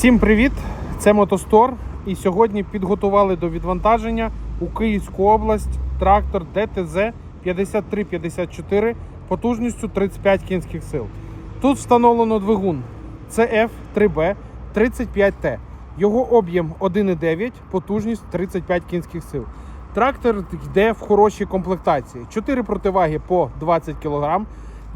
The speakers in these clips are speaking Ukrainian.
Всім привіт! Це Мотостор. І сьогодні підготували до відвантаження у Київську область трактор ДТЗ 5354 потужністю 35 кінських сил. Тут встановлено двигун CF 3B 35T. Його об'єм 1,9, потужність 35 кінських сил. Трактор йде в хорошій комплектації. 4 противаги по 20 кг.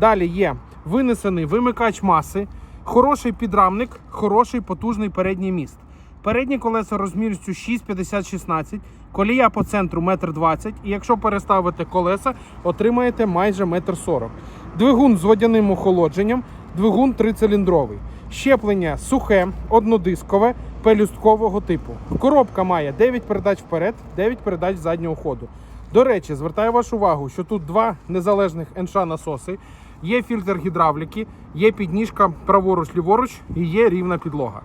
Далі є винесений вимикач маси, хороший підрамник, хороший потужний передній міст. Передні колеса розмірністю 6,50-16, колія по центру 1,20 м. І якщо переставити колеса, отримаєте майже 1,40 м. Двигун з водяним охолодженням, двигун трициліндровий. Щеплення сухе, однодискове, пелюсткового типу. Коробка має 9 передач вперед, 9 передач заднього ходу. До речі, звертаю вашу увагу, що тут два незалежних НШ насоси, є фільтр гідравліки, є підніжка праворуч-ліворуч і є рівна підлога.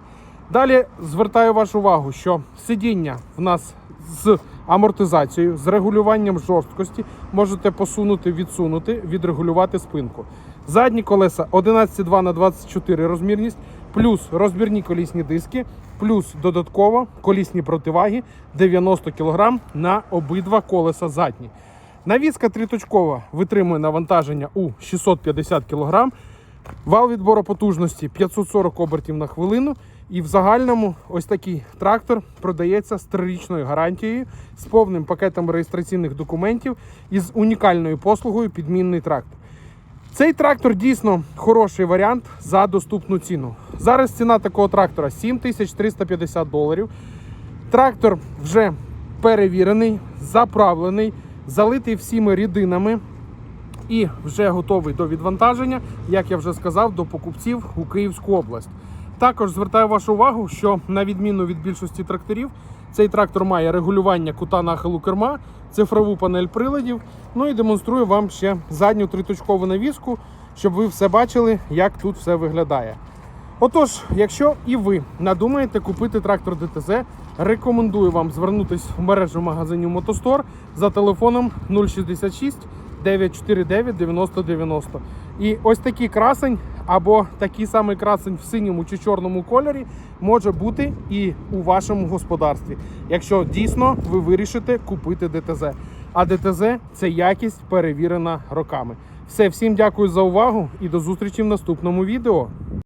Далі звертаю вашу увагу, що сидіння в нас з амортизацією, з регулюванням жорсткості можете посунути, відсунути, відрегулювати спинку. Задні колеса 11,2 на 24 розмірність, плюс розбірні колісні диски, плюс додатково колісні противаги 90 кг на обидва колеса задні. Навіска триточкова витримує навантаження у 650 кг. Вал відбору потужності 540 обертів на хвилину. І в загальному ось такий трактор продається з трирічною гарантією, з повним пакетом реєстраційних документів і з унікальною послугою підмінний трактор. Цей трактор дійсно хороший варіант за доступну ціну. Зараз ціна такого трактора 7350 доларів. Трактор вже перевірений, заправлений, залитий всіми рідинами і вже готовий до відвантаження, як я вже сказав, до покупців у Київську область. Також звертаю вашу увагу, що на відміну від більшості тракторів, цей трактор має регулювання кута нахилу керма, цифрову панель приладів. Ну і демонструю вам ще задню триточкову навіску, щоб ви все бачили, як тут все виглядає. Отож, якщо і ви надумаєте купити трактор ДТЗ, рекомендую вам звернутися в мережу магазинів Мотостор за телефоном 066 949 9090. І ось такий красень або такий самий красень в синьому чи чорному кольорі може бути і у вашому господарстві, якщо дійсно ви вирішите купити ДТЗ. А ДТЗ це якість перевірена роками. Все, всім дякую за увагу і до зустрічі в наступному відео.